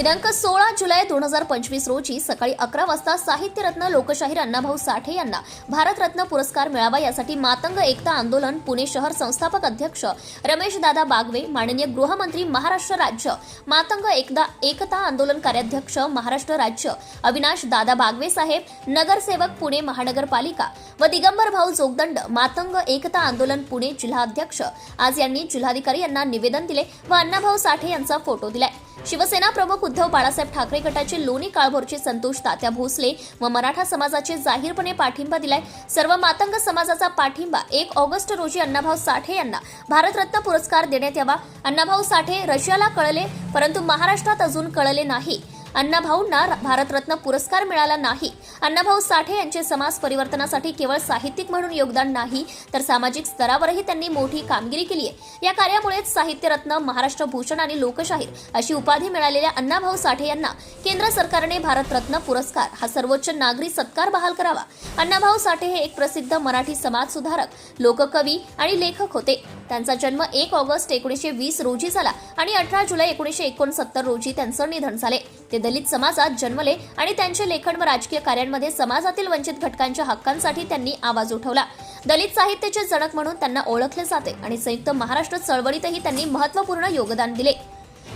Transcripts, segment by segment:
दिनांक सोळा जुलै दोन हजार पंचवीस रोजी सकाळी अकरा वाजता साहित्यरत्न लोकशाहीर अण्णाभाऊ साठे यांना भारतरत्न पुरस्कार मिळावा यासाठी मातंग एकता आंदोलन पुणे शहर संस्थापक अध्यक्ष रमेश दादा बागवे माननीय गृहमंत्री महाराष्ट्र राज्य मातंग एकदा एकता आंदोलन कार्याध्यक्ष महाराष्ट्र राज्य अविनाश दादा बागवे साहेब नगरसेवक पुणे महानगरपालिका व दिगंबर भाऊ जोगदंड मातंग एकता आंदोलन पुणे जिल्हाध्यक्ष. आज यांनी जिल्हाधिकारी यांना निवेदन दिले व अण्णाभाऊ साठे यांचा फोटो दिलाय. शिवसेना प्रमुख उद्धव बाळासाहेब ठाकरे गटाचे लोणी काळभोरचे संतोष तात्या भोसले व मराठा समाजाचे जाहीरपणे पाठिंबा दिलाय. सर्व मातंग समाजाचा पाठिंबा एक ऑगस्ट रोजी अण्णाभाऊ साठे यांना भारतरत्न पुरस्कार देण्यात यावा. अण्णाभाऊ साठे रशियाला कळले परंतु महाराष्ट्रात अजून कळले नाही. अण्णाभाऊंना भारतरत्न पुरस्कार मिळाला नाही. अण्णाभाऊ साठे यांचे समाज परिवर्तनासाठी केवळ साहित्यिक म्हणून योगदान नाही तर सामाजिक स्तरावरही त्यांनी मोठी कामगिरी केली आहे. या कार्यामुळेच साहित्यरत्न महाराष्ट्र भूषण आणि लोकशाहीर अशी उपाधी मिळालेल्या अण्णाभाऊ साठे यांना केंद्र सरकारने भारतरत्न पुरस्कार हा सर्वोच्च नागरी सत्कार बहाल करावा. अण्णाभाऊ साठे हे एक प्रसिद्ध मराठी समाज सुधारक लोककवी आणि लेखक होते. त्यांचा जन्म एक ऑगस्ट एकोणीसशे वीस रोजी झाला आणि अठरा जुलै एकोणीसशे एकोणसत्तर रोजी त्यांचं निधन झाले. ते दलित समाजात जन्मले आणि त्यांचे लेखन व राजकीय कार्यांमध्ये समाजातील वंचित घटकांच्या हक्कांसाठी त्यांनी आवाज उठवला. दलित साहित्याचे जनक म्हणून त्यांना ओळखले जाते आणि संयुक्त महाराष्ट्र चळवळीतही त्यांनी महत्त्वपूर्ण योगदान दिले.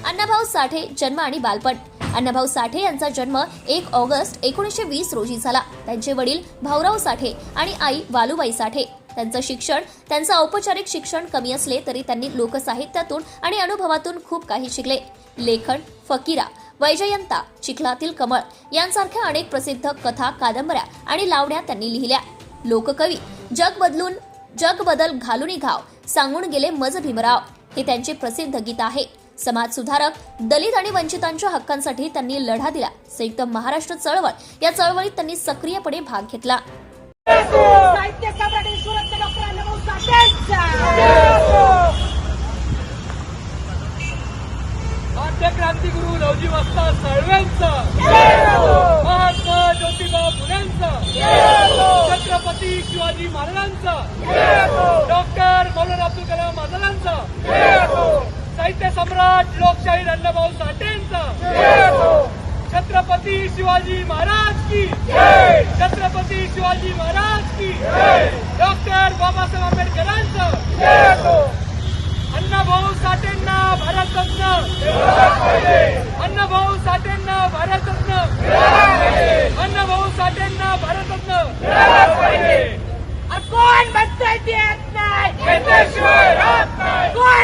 अण्णाभाऊ साठे जन्म आणि बालपण. अण्णाभाऊ साठे यांचा जन्म एक ऑगस्ट एकोणीसशे वीस रोजी झाला. त्यांचे वडील भाऊराव साठे आणि आई वालुबाई साठे. त्यांचं शिक्षण त्यांचं औपचारिक शिक्षण कमी असले तरी त्यांनी लोकसाहित्यातून आणि अनुभवातून खूप काही शिकले. लेखन फकीरा वैजयंता चिखलातील कमळ यांसारख्या अनेक प्रसिद्ध कथा कादंबऱ्या आणि लावण्या त्यांनी लिहिल्या. लोककवी जग बदलून जग बदल घालून घाव सांगून गेले मज भीमराव. हे त्यांचे प्रसिद्ध गीत आहे. समाज सुधारक दलित आणि वंचितांच्या हक्कांसाठी त्यांनी लढा दिला. संयुक्त महाराष्ट्र चळवळ या चळवळीत त्यांनी सक्रियपणे भाग घेतला साहित्य सम्राट ईश्वरचंद डॉक्टर अण्णाभाऊ साठेंचा आद्य क्रांतिगुरु लवजी वस्ता महात्मा ज्योतिबा फुलेंचं. छत्रपती शिवाजी महाराजांचा. डॉक्टर मौलाना अब्दुल कलाम आझादांचं. साहित्य सम्राट लोकशाही अण्णाभाऊ साठेंचं. छत्रपती शिवाजी महाराज की छत्रपती शिवाजी महाराज की डॉक्टर बाबासाहेब आंबेडकरांचं. अण्णाभाऊ साठेंना भारतरत्न अण्णाभाऊ साठेंना भारतरत्न. अण्णाभाऊ साठेंना भारतरत्न. कोण देत नाही. कोण